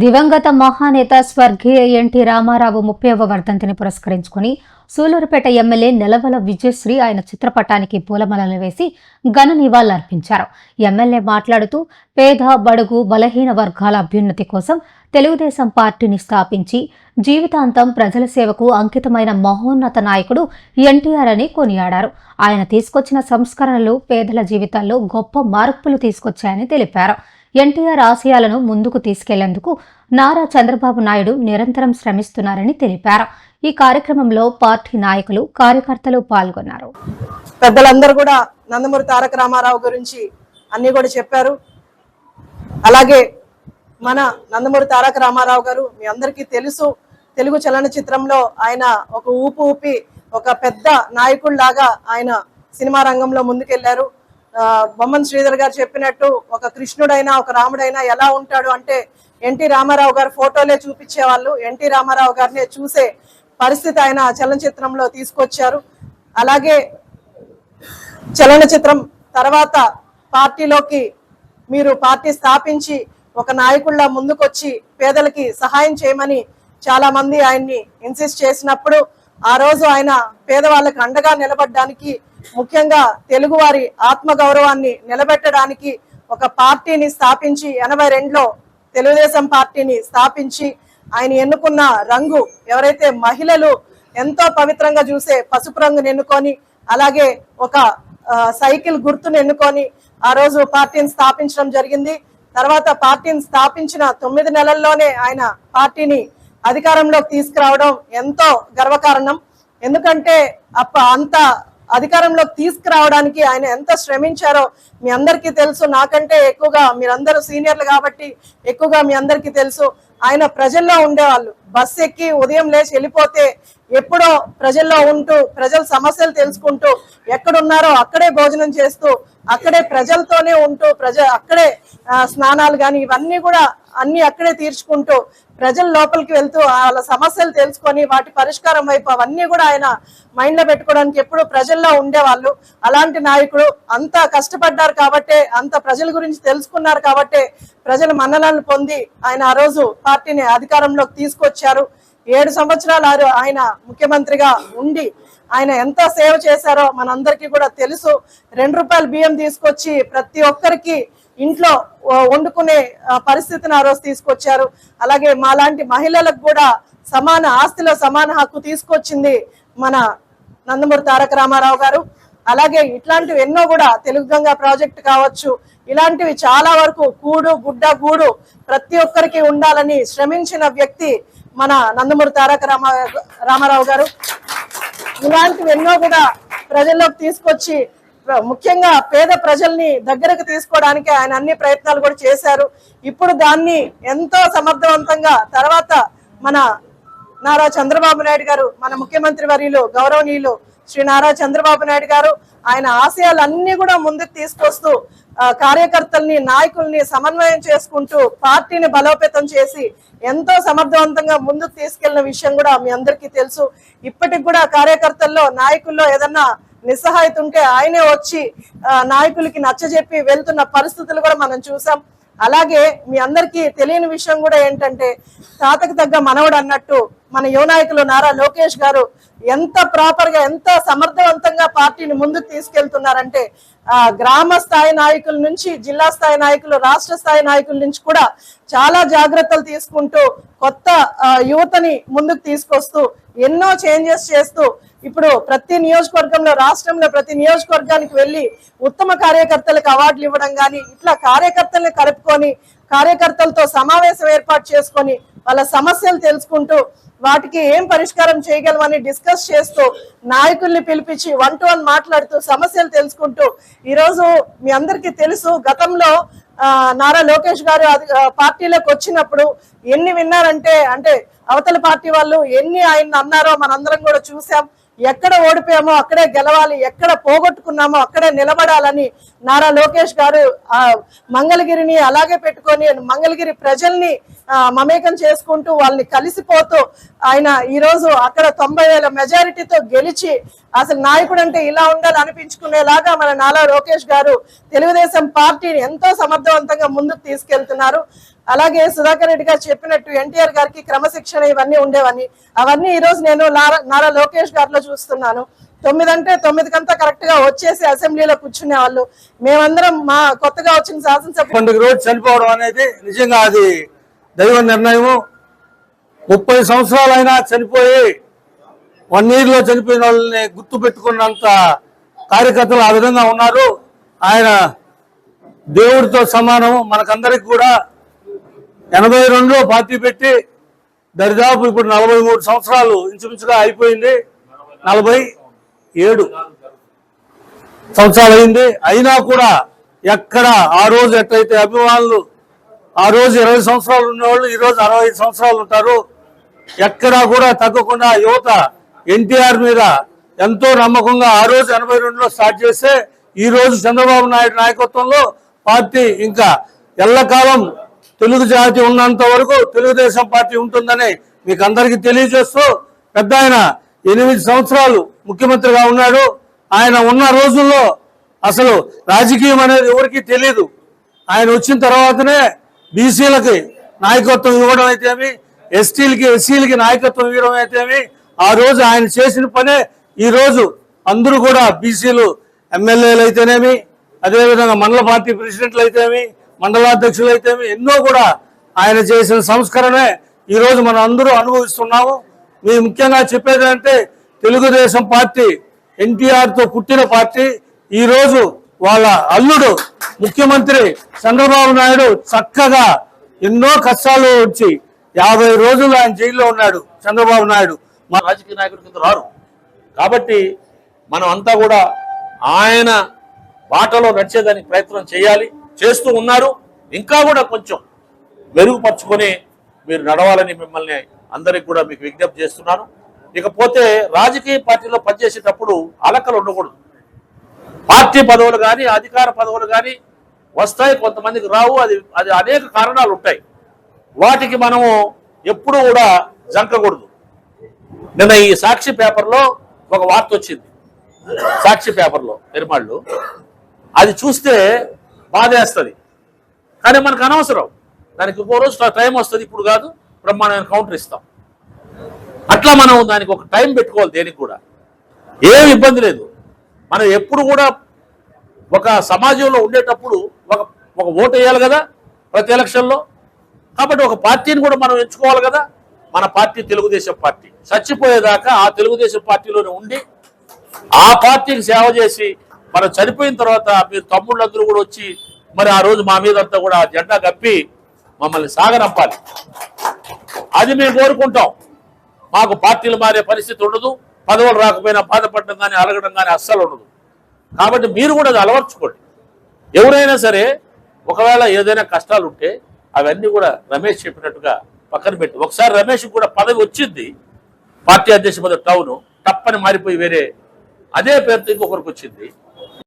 దివంగత మహానేత స్వర్గీయ ఎన్టీ రామారావు ముప్పైవ వర్ధంతిని పురస్కరించుకుని సూలూరుపేట ఎమ్మెల్యే నెలవల విజయశ్రీ ఆయన చిత్రపటానికి పూలమాలలు వేసి ఘన నివాళులర్పించారు ఎమ్మెల్యే మాట్లాడుతూ పేద బడుగు బలహీన వర్గాల అభ్యున్నతి కోసం తెలుగుదేశం పార్టీని స్థాపించి జీవితాంతం ప్రజల సేవకు అంకితమైన మహోన్నత నాయకుడు ఎన్టీఆర్ అని కొనియాడారు. ఆయన తీసుకొచ్చిన సంస్కరణలు పేదల జీవితాల్లో గొప్ప మార్పులు తీసుకొచ్చాయని తెలిపారు. ఎన్టీఆర్ ఆశయాలను ముందుకు తీసుకెళ్ళేందుకు నారా చంద్రబాబు నాయుడు నిరంతరం శ్రమిస్తున్నారని తెలిపారు. ఈ కార్యక్రమంలో పార్టీ నాయకులు కార్యకర్తలు పాల్గొన్నారు. పెద్దలందరూ కూడా నందమూరి తారక రామారావు గురించి అన్ని కూడా చెప్పారు. అలాగే మన నందమూరి తారక రామారావు గారు మీ అందరికీ తెలుసు. తెలుగు చలనచిత్రంలో ఆయన ఒక ఊపు ఊపి ఒక పెద్ద నాయకుడిలాగా ఆయన సినిమా రంగంలో ముందుకెళ్ళారు. బొమ్మన్ శ్రీధర్ గారు చెప్పినట్టు ఒక కృష్ణుడైనా ఒక రాముడైనా ఎలా ఉంటాడు అంటే ఎన్టీ రామారావు గారు ఫోటోలే చూపించేవాళ్ళు ఎన్టీ రామారావు గారిని చూసే పరిస్థితి ఆయన చలనచిత్రంలో తీసుకొచ్చారు. అలాగే చలనచిత్రం తర్వాత పార్టీలోకి మీరు పార్టీ స్థాపించి ఒక నాయకుడిలా ముందుకొచ్చి పేదలకి సహాయం చేయమని చాలా మంది ఆయన్ని ఇన్సిస్ట్ చేసినప్పుడు ఆ రోజు ఆయన పేదవాళ్ళకి అండగా నిలబడడానికి ముఖ్యంగా తెలుగువారి ఆత్మగౌరవాన్ని నిలబెట్టడానికి ఒక పార్టీని స్థాపించి ఎనభై రెండులో తెలుగుదేశం పార్టీని స్థాపించి ఆయన ఎన్నుకున్న రంగు ఎవరైతే మహిళలు ఎంతో పవిత్రంగా చూసే పసుపు రంగుని ఎన్నుకొని అలాగే ఒక సైకిల్ గుర్తును ఎన్నుకొని ఆ రోజు పార్టీని స్థాపించడం జరిగింది. తర్వాత పార్టీని స్థాపించిన తొమ్మిది నెలల్లోనే ఆయన పార్టీని అధికారంలోకి తీసుకురావడం ఎంతో గర్వకారణం. ఎందుకంటే అప్ప అంత అధికారంలోకి తీసుకురావడానికి ఆయన ఎంత శ్రమించారో మీ అందరికీ తెలుసు. నాకంటే ఎక్కువగా మీరందరూ సీనియర్లు కాబట్టి ఎక్కువగా మీ అందరికీ తెలుసు. ఆయన ప్రజల్లో ఉండేవాళ్ళు. బస్ ఎక్కి ఉదయం లేచి వెళ్ళిపోతే ఎప్పుడో ప్రజల్లో ఉంటూ ప్రజల సమస్యలు తెలుసుకుంటూ ఎక్కడున్నారో అక్కడే భోజనం చేస్తూ అక్కడే ప్రజలతోనే ఉంటూ ప్రజ అక్కడే స్నానాలు కానీ ఇవన్నీ కూడా అన్ని అక్కడే తీర్చుకుంటూ ప్రజల లోపలికి వెళ్తూ వాళ్ళ సమస్యలు తెలుసుకొని వాటి పరిష్కారం వైపు అవన్నీ కూడా ఆయన మైండ్లో పెట్టుకోవడానికి ఎప్పుడు ప్రజల్లో ఉండేవాళ్ళు. అలాంటి నాయకుడు అంత కష్టపడ్డారు కాబట్టే అంత ప్రజల గురించి తెలుసుకున్నారు కాబట్టే ప్రజల మన్ననలు పొంది ఆయన ఆ రోజు పార్టీని అధికారంలోకి తీసుకొచ్చారు. ఏడు సంవత్సరాలు ఆయన ముఖ్యమంత్రిగా ఉండి ఆయన ఎంత సేవ చేశారో మనందరికీ కూడా తెలుసు. రెండు రూపాయల బియ్యం తీసుకొచ్చి ప్రతి ఒక్కరికి ఇంట్లో వండుకునే పరిస్థితిని ఆ రోజు తీసుకొచ్చారు. అలాగే మాలాంటి మహిళలకు కూడా సమాన ఆస్తిలో సమాన హక్కు తీసుకొచ్చింది మన నందమూరి తారక రామారావు గారు. అలాగే ఇట్లాంటివి ఎన్నో కూడా తెలుగు గంగా ప్రాజెక్ట్ కావచ్చు ఇలాంటివి చాలా వరకు కూడు గుడ్డ గూడు ప్రతి ఒక్కరికి ఉండాలని శ్రమించిన వ్యక్తి మన నందమూరి తారక రామ రామారావు గారు. ఇలాంటివి ఎన్నో కూడా ప్రజల్లోకి తీసుకొచ్చి ముఖ్యంగా పేద ప్రజల్ని దగ్గరకు తీసుకోవడానికి ఆయన అన్ని ప్రయత్నాలు కూడా చేశారు. ఇప్పుడు దాన్ని ఎంతో సమర్థవంతంగా తర్వాత మన నారా చంద్రబాబు నాయుడు గారు మన ముఖ్యమంత్రి వర్యులు గౌరవనీయులు శ్రీ నారా చంద్రబాబు నాయుడు గారు ఆయన ఆశయాలన్నీ కూడా ముందుకు తీసుకొస్తూ కార్యకర్తల్ని నాయకుల్ని సమన్వయం చేసుకుంటూ పార్టీని బలోపేతం చేసి ఎంతో సమర్థవంతంగా ముందుకు తీసుకెళ్ళిన విషయం కూడా మీ అందరికీ తెలుసు. ఇప్పటికి కూడా కార్యకర్తల్లో నాయకుల్లో ఏదన్నా నిస్సహాయత ఉంటే ఆయనే వచ్చి నాయకులకి నచ్చజెప్పి వెళ్తున్న పరిస్థితులు కూడా మనం చూసాం. అలాగే మీ అందరికీ తెలియని విషయం కూడా ఏంటంటే తాతకు తగ్గ మనవడు అన్నట్టు మన యువ నాయకులు నారా లోకేష్ గారు ఎంత ప్రాపర్గా ఎంత సమర్థవంతంగా పార్టీని ముందుకు తీసుకెళ్తున్నారంటే ఆ గ్రామ స్థాయి నాయకుల నుంచి జిల్లా స్థాయి నాయకులు రాష్ట్ర స్థాయి నాయకుల నుంచి కూడా చాలా జాగ్రత్తలు తీసుకుంటూ కొత్త యువతని ముందుకు తీసుకొస్తూ ఎన్నో చేంజెస్ చేస్తూ ఇప్పుడు ప్రతి నియోజకవర్గంలో రాష్ట్రంలో ప్రతి నియోజకవర్గానికి వెళ్ళి ఉత్తమ కార్యకర్తలకు అవార్డులు ఇవ్వడం కానీ ఇట్లా కార్యకర్తలను కలుపుకొని కార్యకర్తలతో సమావేశం ఏర్పాటు చేసుకొని వాళ్ళ సమస్యలు తెలుసుకుంటూ వాటికి ఏం పరిష్కారం చేయగలమని డిస్కస్ చేస్తూ నాయకుల్ని పిలిపించి వన్ టు వన్ మాట్లాడుతూ సమస్యలు తెలుసుకుంటూ ఈరోజు మీ అందరికీ తెలుసు గతంలో నారా లోకేష్ గారు అది- పార్టీలోకి వచ్చినప్పుడు ఎన్ని విన్నారంటే అంటే అవతల పార్టీ వాళ్ళు ఎన్ని ఆయన అన్నారో మనందరం కూడా చూసాం. ఎక్కడ ఓడిపోయామో అక్కడే గెలవాలి ఎక్కడ పోగొట్టుకున్నామో అక్కడే నిలబడాలని నారా లోకేష్ గారు ఆ మంగళగిరిని అలాగే పెట్టుకొని మంగళగిరి ప్రజల్ని మమేకం చేసుకుంటూ వాళ్ళని కలిసిపోతూ ఆయన ఈ రోజు అక్కడ తొంభై వేల మెజారిటీతో గెలిచి అసలు నాయకుడు అంటే ఇలా ఉండాలి అనిపించుకునేలాగా మన నాలా లోకేష్ గారు తెలుగుదేశం పార్టీని ఎంతో సమర్థవంతంగా ముందుకు తీసుకెళ్తున్నారు. అలాగే సుధాకర్ రెడ్డి గారు చెప్పినట్టు ఎన్టీఆర్ గారికి క్రమశిక్షణ ఇవన్నీ ఉండేవని. అవన్నీ ఈ రోజు నేను నారా నారా లోకేష్ గారిలో చూస్తున్నాను. తొమ్మిది అంటే తొమ్మిదికంతా కరెక్ట్గా వచ్చేసి అసెంబ్లీలో కూర్చునే వాళ్ళు. మేమందరం మా కొత్తగా వచ్చిన శాసనసభ పండుగ రోజు చనిపోవడం అనేది నిజంగా అది దైవ నిర్ణయము. ముప్పై సంవత్సరాలైనా చనిపోయి వన్ ఇయర్లో చనిపోయిన వాళ్ళని గుర్తు పెట్టుకున్నంత కార్యకర్తలు ఆ విధంగా ఉన్నారు. ఆయన దేవుడితో సమానం. మనకందరికి కూడా ఎనభై రెండులో పార్టీ పెట్టి దరిదాపు ఇప్పుడు నలభై మూడు సంవత్సరాలు ఇంచుమించుగా అయిపోయింది. నలభై ఏడు సంవత్సరాలు అయింది. అయినా కూడా ఎక్కడ ఆ రోజు ఎట్లయితే అభిమానులు ఆ రోజు ఇరవై సంవత్సరాలు ఉన్నవాళ్ళు ఈరోజు అరవై ఐదు సంవత్సరాలు ఉంటారు. ఎక్కడా కూడా తగ్గకుండా యువత ఎన్టీఆర్ మీద ఎంతో నమ్మకంగా ఆ రోజు ఎనభై రెండులో స్టార్ట్ చేస్తే ఈ రోజు చంద్రబాబు నాయుడు నాయకత్వంలో పార్టీ ఇంకా ఎల్లకాలం తెలుగు జాతి ఉన్నంత వరకు తెలుగుదేశం పార్టీ ఉంటుందని మీకు అందరికీ తెలియజేస్తూ పెద్ద ఆయన ఎనిమిది సంవత్సరాలు ముఖ్యమంత్రిగా ఉన్నాడు. ఆయన ఉన్న రోజుల్లో అసలు రాజకీయం అనేది ఎవరికీ తెలియదు ఆయన వచ్చిన తర్వాతనే బీసీలకి నాయకత్వం ఇవ్వడం అయితేమి ఎస్టీలకి ఎస్సీలకి నాయకత్వం ఇవ్వడం అయితేమి ఆ రోజు ఆయన చేసిన పనే ఈరోజు అందరూ కూడా బీసీలు ఎమ్మెల్యేలు అయితేనేమి అదేవిధంగా మండల పార్టీ ప్రెసిడెంట్లు అయితేమి మండలాధ్యక్షులు అయితేమి ఎన్నో కూడా ఆయన చేసిన సంస్కరణే ఈరోజు మనం అందరూ అనుభవిస్తున్నాము. మీ ముఖ్యంగా చెప్పేది అంటే తెలుగుదేశం పార్టీ ఎన్టీఆర్తో పుట్టిన పార్టీ ఈరోజు వాళ్ళ అల్లుడు ముఖ్యమంత్రి చంద్రబాబు నాయుడు చక్కగా ఎన్నో కష్టాలు వచ్చి యాభై రోజులు ఆయన జైల్లో ఉన్నాడు చంద్రబాబు నాయుడు. మా రాజకీయ నాయకుడి కింద రారు. కాబట్టి మనం అంతా కూడా ఆయన బాటలో నడిచేదానికి ప్రయత్నం చేయాలి చేస్తూ ఉన్నారు. ఇంకా కూడా కొంచెం మెరుగుపరుచుకొని మీరు నడవాలని మిమ్మల్ని అందరికి కూడా మీకు విజ్ఞప్తి చేస్తున్నాను. ఇకపోతే రాజకీయ పార్టీలో పనిచేసేటప్పుడు అలకలు ఉండకూడదు. పార్టీ పదవులు కానీ అధికార పదవులు కానీ వస్తాయి కొంతమందికి రావు. అది అది అనేక కారణాలు ఉంటాయి. వాటికి మనము ఎప్పుడూ కూడా జంకకూడదు. నిన్న ఈ సాక్షి పేపర్లో ఒక వార్త వచ్చింది. సాక్షి పేపర్లో పెరుమాళ్ళు. అది చూస్తే బాధేస్తుంది. కానీ మనకు అనవసరం. దానికి ఇంకో రోజు టైం వస్తుంది. ఇప్పుడు కాదు బ్రహ్మాండమైన కౌంటర్ ఇస్తాం. అట్లా మనం దానికి ఒక టైం పెట్టుకోవాలి దేనికి కూడా. ఏం ఇబ్బంది లేదు. మనం ఎప్పుడు కూడా ఒక సమాజంలో ఉండేటప్పుడు ఒక ఒక ఓటు వేయాలి కదా ప్రతి ఎలక్షన్లో. కాబట్టి ఒక పార్టీని కూడా మనం ఎంచుకోవాలి కదా. మన పార్టీ తెలుగుదేశం పార్టీ. చచ్చిపోయేదాకా ఆ తెలుగుదేశం పార్టీలోనే ఉండి ఆ పార్టీకి సేవ చేసి మనం చనిపోయిన తర్వాత మీరు తమ్ముళ్ళందరూ కూడా వచ్చి మరి ఆ రోజు మా మీద అంతా కూడా జెండా కప్పి మమ్మల్ని సాగనంపాలి. అది మేము కోరుకుంటాం. మాకు పార్టీలు మారే పరిస్థితి ఉండదు. పదవులు రాకపోయినా బాధపడడం కానీ అలగడం కానీ అస్సలు ఉండదు. కాబట్టి మీరు కూడా అది అలవర్చుకోండి. ఎవరైనా సరే ఒకవేళ ఏదైనా కష్టాలు ఉంటే అవన్నీ కూడా రమేష్ చెప్పినట్టుగా పక్కన పెట్టి. ఒకసారి రమేష్ కూడా పదవి వచ్చింది పార్టీ అధ్యక్ష పదవి టౌన్ తప్పని మారిపోయి వేరే అదే పేరుతో ఇంకొకరికి వచ్చింది.